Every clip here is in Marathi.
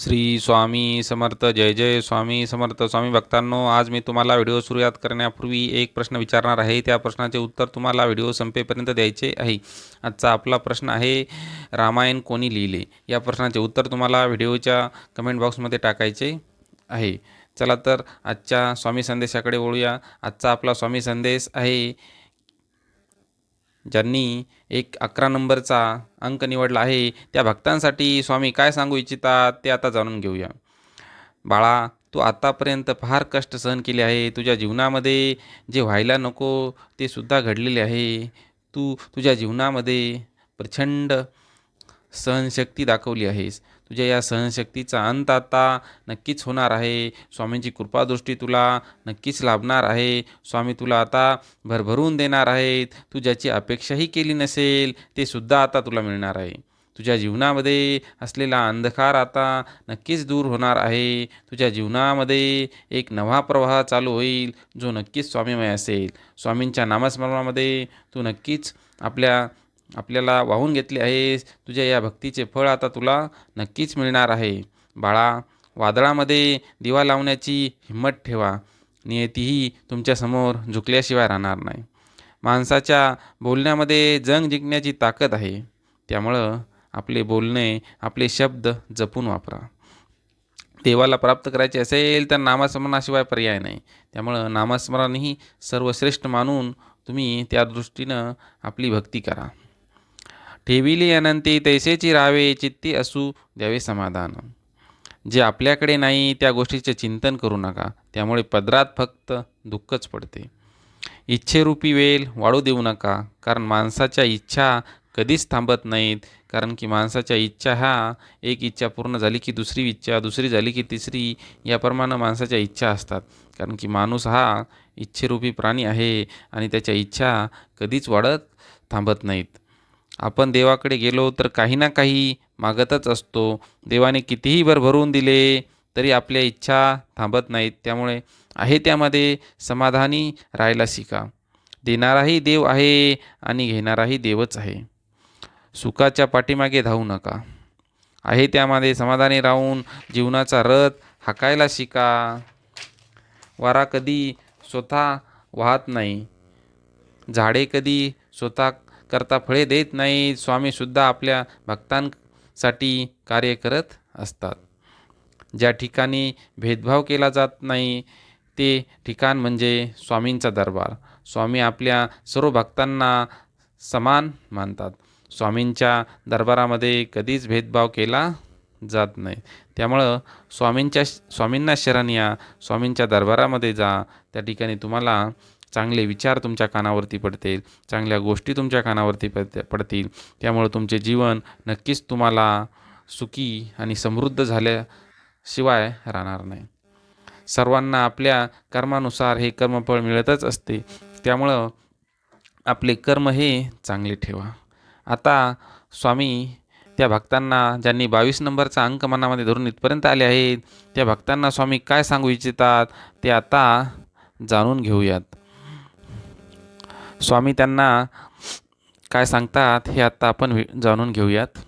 श्री स्वामी समर्थ जय जय स्वामी समर्थ. स्वामी भक्तांनो आज मी तुम्हाला व्हिडिओ सुरुवात करण्यापूर्वी एक प्रश्न विचारणार आहे. त्या प्रश्नाचे उत्तर तुम्हाला व्हिडिओ संपेपर्यंत द्यायचे आहे. आजचा आपला प्रश्न आहे रामायण कोणी लिहिले? या प्रश्नाचे उत्तर तुम्हाला व्हिडिओच्या कमेंट बॉक्समध्ये टाकायचे आहे. चला तर आजच्या स्वामी संदेशाकडे वळूया. आजचा आपला स्वामी संदेश आहे ज्यांनी एक अकरा नंबरचा अंक निवडला आहे त्या भक्तांसाठी स्वामी काय सांगू इच्छितात ते आता जाणून घेऊया. बाळा तू आतापर्यंत फार कष्ट सहन केले आहे. तुझ्या जीवनामध्ये जे व्हायला नको ते सुद्धा घडलेले आहे. तू तुझ्या जीवनामध्ये प्रचंड सहनशक्ती दाखवली आहेस. तुझ्या या सहनशक्तीचा अंत आता नक्कीच होणार आहे. स्वामींची कृपादृष्टी तुला नक्कीच लाभणार आहे. स्वामी तुला आता भरभरून देणार आहेत. तू ज्याची अपेक्षाही केली नसेल ते सुद्धा आता तुला मिळणार आहे. तुझ्या जीवनामध्ये असलेला अंधकार आता नक्कीच दूर होणार आहे. तुझ्या जीवनामध्ये एक नवा प्रवाह चालू होईल जो नक्कीच स्वामीमय असेल. स्वामींच्या नामस्मरणामध्ये तू नक्कीच आपल्या आपल्याला वाहून घेतले आहेस तुझ्या या भक्तीचे फळ आता तुला नक्कीच मिळणार आहे. बाळा वादळामध्ये दिवा लावण्याची हिंमत ठेवा. नियतीही तुमच्यासमोर झुकल्याशिवाय राहणार नाही. माणसाच्या बोलण्यामध्ये जंग जिंकण्याची ताकद आहे. त्यामुळं आपले बोलणे आपले शब्द जपून वापरा. देवाला प्राप्त करायचे असेल तर नामस्मरणाशिवाय पर्याय नाही. त्यामुळं नामस्मरणही सर्वश्रेष्ठ मानून तुम्ही त्या दृष्टीनं आपली भक्ती करा. ठेविली अनंती तैसेची राहावे चित्ती असू द्यावे समाधान. जे आपल्याकडे नाही त्या गोष्टीचे चिंतन करू नका. त्यामुळे पदरात फक्त दुःखच पडते. इच्छेरूपी वेल वाढू देऊ नका. कारण माणसाच्या इच्छा कधीच थांबत नाहीत. कारण की माणसाच्या इच्छा ह्या एक इच्छा पूर्ण झाली की दुसरी इच्छा दुसरी झाली की तिसरी याप्रमाणे माणसाच्या इच्छा असतात. कारण की माणूस हा इच्छेरूपी प्राणी आहे आणि त्याच्या इच्छा कधीच वाढत थांबत नाहीत. आपण देवाकडे गेलो तर काही ना काही मागतच असतो. देवाने कितीही भरभरून दिले तरी आपल्या इच्छा थांबत नाहीत. त्यामुळे आहे त्यामध्ये समाधानी राहायला शिका. देणाराही देव आहे आणि घेणाराही देवच आहे. सुखाच्या पाठीमागे धावू नका. आहे त्यामध्ये समाधानी राहून जीवनाचा रथ हाकायला शिका. वारा कधी स्वतः वाहत नाही. झाडे कधी स्वतः करता फळे देत नाही स्वामीसुद्धा आपल्या भक्तांसाठी कार्य करत असतात. ज्या ठिकाणी भेदभाव केला जात नाही ते ठिकाण म्हणजे स्वामींचा दरबार. स्वामी आपल्या सर्व भक्तांना समान मानतात. स्वामींच्या दरबारामध्ये कधीच भेदभाव केला जात नाही. त्यामुळं स्वामींच्या स्वामींना शरण या स्वामींच्या दरबारामध्ये जा. त्या ठिकाणी तुम्हाला चांगले विचार तुमच्या कानावरती पडतील चांगल्या गोष्टी तुमच्या कानावरती पड पडतील. त्यामुळं तुमचे जीवन नक्कीच तुम्हाला सुखी आणि समृद्ध झाल्याशिवाय राहणार नाही. सर्वांना आपल्या कर्मानुसार हे कर्मफळ मिळतच असते. त्यामुळं आपले कर्म हे चांगले ठेवा. आता स्वामी त्या भक्तांना ज्यांनी बावीस नंबरचा अंक मनामध्ये धरून इथपर्यंत आले आहेत त्या भक्तांना स्वामी काय सांगू इच्छितात ते आता जाणून घेऊयात. स्वामी त्यांना काय सांगतात हे आत्ता आपण जाणून घेऊयात.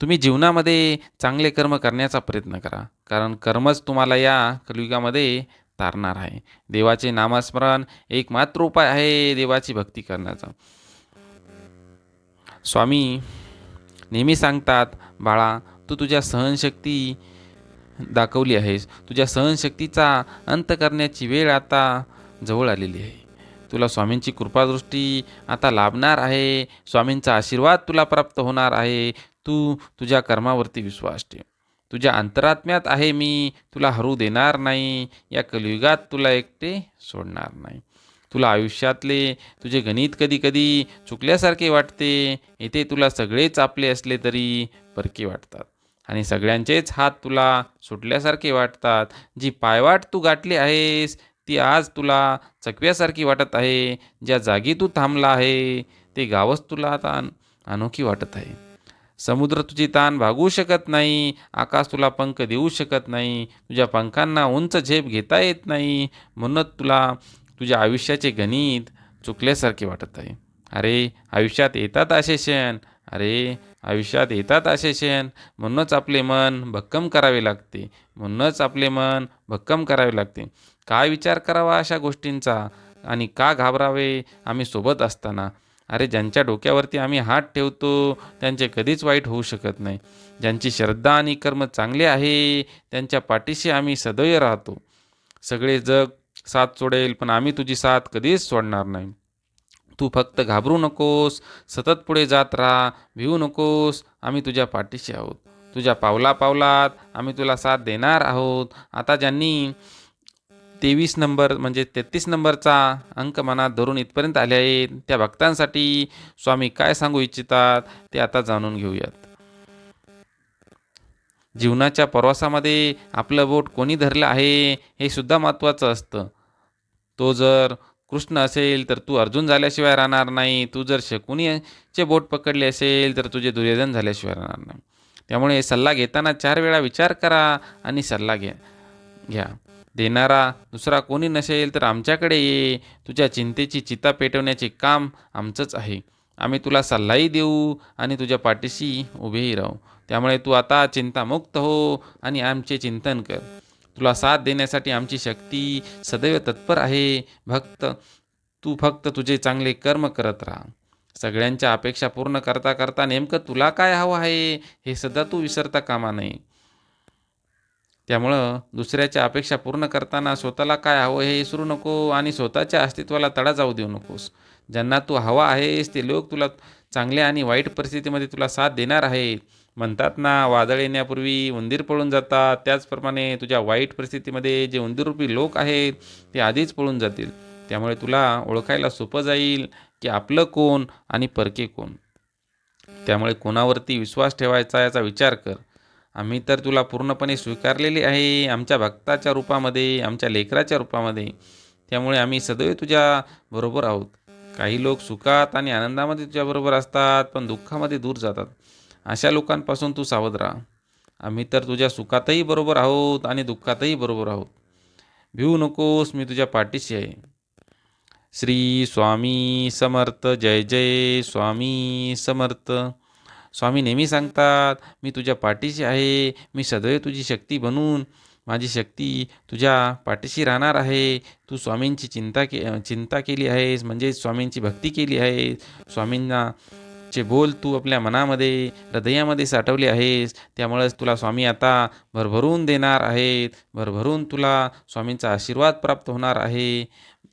तुम्ही जीवनामध्ये चांगले कर्म करण्याचा प्रयत्न करा. कारण कर्मच तुम्हाला या कलियुगामध्ये तारणार आहे. देवाचे नामस्मरण एक मात्र उपाय आहे देवाची भक्ती करण्याचा. स्वामी नेहमी सांगतात बाळा तू तुझ्या सहनशक्ती दाखवली आहेस. तुझ्या सहनशक्तीचा अंत करण्याची वेळ आता जवळ आलेली आहे. तुला स्वामींची कृपादृष्टी आता लाभणार आहे. स्वामींचा आशीर्वाद तुला प्राप्त होणार आहे. तू तुझ्या कर्मावरती विश्वास ठेव. तुझ्या अंतरात्म्यात आहे मी. तुला हरू देणार नाही. या कलियुगात तुला एकटे सोडणार नाही. तुला आयुष्यातले तुझे गणित कधी कधी चुकल्यासारखे वाटते. येथे तुला सगळेच आपले असले तरी परके वाटतात. आणि सगळ्यांचेच हात तुला सुटल्यासारखे वाटतात. जी पायवाट तू गाठली आहेस ती आज तुला चकव्यासारखी वाटत आहे ज्या जागी तू थांबला आहे ते गावच तुला आता अनोखी वाटत आहे. समुद्र तुझी ताण भागू शकत नाही आकाश तुला पंख देऊ शकत नाही तुझ्या पंखांना उंच झेप घेता येत नाही म्हणूनच तुला तुझ्या आयुष्याचे गणित चुकल्यासारखे वाटत आहे. अरे आयुष्यात येतात असे क्षण. अरे आयुष्यात येतात असे क्षण म्हणूनच आपले मन भक्कम करावे लागते. म्हणूनच आपले मन भक्कम करावे लागते. काय विचार करावा अशा गोष्टींचा? आणि का घाबरावे आम्ही सोबत असताना? अरे ज्यांच्या डोक्यावरती आम्ही हात ठेवतो त्यांचे कधीच वाईट होऊ शकत नाही. ज्यांची श्रद्धा आणि कर्म चांगले आहे त्यांच्या पाठीशी आम्ही सदैव राहतो. सगळे जग साथ सोडेल पण आम्ही तुझी साथ कधीच सोडणार नाही. तू फक्त घाबरू नकोस सतत पुढे जात राहा भिवू नकोस. आम्ही तुझ्या पाठीशी आहोत. तुझ्या पावला पावलात आम्ही तुला साथ देणार आहोत. आता ज्यांनी तेवीस नंबर म्हणजे तेहतीस नंबरचा अंक मनात धरून इथपर्यंत आले आहेत त्या भक्तांसाठी स्वामी काय सांगू इच्छितात ते आता जाणून घेऊयात. जीवनाच्या प्रवासामध्ये आपलं बोट कोणी धरलं आहे हे सुद्धा महत्त्वाचं असतं. तो जर कृष्ण असेल तर तू अर्जुन झाल्याशिवाय राहणार नाही. तू जर शकुनीचे बोट पकडले असेल तर तुझे दुर्योधन झाल्याशिवाय राहणार नाही. त्यामुळे सल्ला घेताना चार वेळा विचार करा आणि सल्ला घ्या. घ्या. देणारा दुसरा कोणी नसेल तर आमच्याकडे ये. तुझ्या चिंतेची चिता पेटवण्याचे काम आमचंच आहे. आम्ही तुला सल्लाही देऊ आणि तुझ्या पाठीशी उभेही राहू. त्यामुळे तू आता चिंतामुक्त हो आणि आमचे चिंतन कर. तुला साथ देण्यासाठी आमची शक्ती सदैव तत्पर आहे. भक्त तू फक्त तुझे चांगले कर्म करत राहा. सगळ्यांच्या अपेक्षा पूर्ण करता करता नेमकं तुला काय हवं आहे हे सध्या तू विसरता कामा नये. त्यामुळं दुसऱ्याच्या अपेक्षा पूर्ण करताना स्वतःला काय हवं हे विसरू नको आणि स्वतःच्या अस्तित्वाला तडा जाऊ देऊ नकोस. ज्यांना तू हवा आहेस ते लोक तुला चांगल्या आणि वाईट परिस्थितीमध्ये तुला साथ देणार आहेत. म्हणतात ना वादळ येण्यापूर्वी उंदीर पळून जातात. त्याचप्रमाणे तुझ्या वाईट परिस्थितीमध्ये जे उंदीररूपी लोक आहेत ते आधीच पळून जातील. त्यामुळे तुला ओळखायला सोपं जाईल की आपलं कोण आणि परके कोण. त्यामुळे कोणावरती विश्वास ठेवायचा याचा विचार कर. आम्ही तर तुला पूर्णपणे स्वीकारलेली आहे आमच्या भक्ताच्या रूपामध्ये आमच्या लेकराच्या रूपामध्ये. त्यामुळे आम्ही सदैव तुझ्या बरोबर आहोत. काही लोक सुखात आणि आनंदामध्ये तुझ्याबरोबर असतात पण दुःखामध्ये दूर जातात. अशा लोकांपासून तू सावध राहा. आम्ही तर तुझ्या सुखातही बरोबर आहोत आणि दुःखातही बरोबर आहोत. भिवू नकोस मी तुझ्या पाठीशी आहे. श्री स्वामी समर्थ जय जय स्वामी समर्थ. स्वामी नेहमी सांगतात मी तुझ्या पाठीशी आहे मी सदैव तुझी शक्ती बनून माझी शक्ती तुझ्या पाठीशी राहणार आहे. तू स्वामींची चिंता के चिंता केली आहेस म्हणजे स्वामींची भक्ती केली आहे स्वामींना चे बोल तू आपल्या मनामध्ये हृदयामध्ये साठवले आहेस त्यामुळेच तुला स्वामी आता भरभरून देणार आहेत. भरभरून तुला स्वामींचा आशीर्वाद प्राप्त होणार आहे.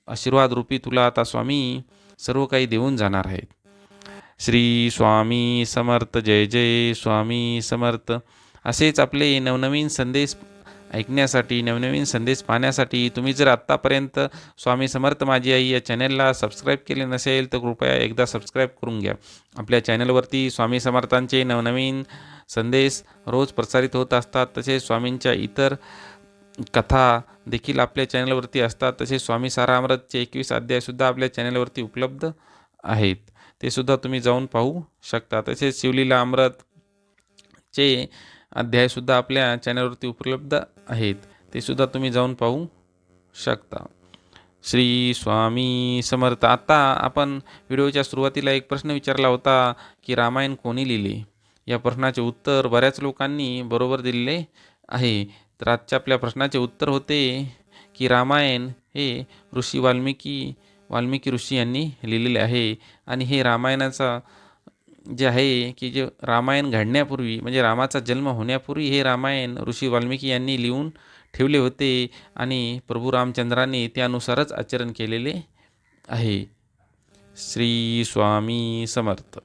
आशीर्वाद रूपी तुला आता स्वामी सर्व काही देऊन जाणार आहेत. श्री स्वामी समर्थ जय जय स्वामी समर्थ. असेच आपले नवनवीन संदेश ऐकण्यासाठी नवनवीन संदेश पाहण्यासाठी तुम्ही जर आत्तापर्यंत स्वामी समर्थ माझी आई या चॅनलला सबस्क्राईब केले नसेल तर कृपया एकदा सबस्क्राईब करून घ्या. आपल्या चॅनलवरती स्वामी समर्थांचे नवनवीन संदेश रोज प्रसारित होत असतात तसेच स्वामींच्या इतर कथा देखील आपल्या चॅनलवरती असतात तसेच स्वामी सारामृतचे एकवीस अध्यायसुद्धा आपल्या चॅनलवरती उपलब्ध आहेत. ते सुद्धा तुम्ही जाऊन पाहू शकता. तसेच शिवलीला अमृतचे अध्यायसुद्धा आपल्या चॅनलवरती उपलब्ध आहेत. ते सुद्धा तुम्ही जाऊन पाहू शकता. श्री स्वामी समर्थ. आता आपण व्हिडिओच्या सुरुवातीला एक प्रश्न विचारला होता की रामायण कोणी लिहिले? या प्रश्नाचे उत्तर बऱ्याच लोकांनी बरोबर दिलेले आहे. तर आजच्या आपल्या प्रश्नाचे उत्तर होते की रामायण हे ऋषी वाल्मिकी वाल्मिकी ऋषी यांनी लिहिलेले आहे. आणि हे रामायणाचा जे आहे की जे रामायण घडण्यापूर्वी म्हणजे रामाचा जन्म होण्यापूर्वी हे रामायण ऋषी वाल्मिकी यांनी लिहून ठेवले होते आणि प्रभू रामचंद्रांनी त्यानुसारच आचरण केलेले आहे. श्री स्वामी समर्थ.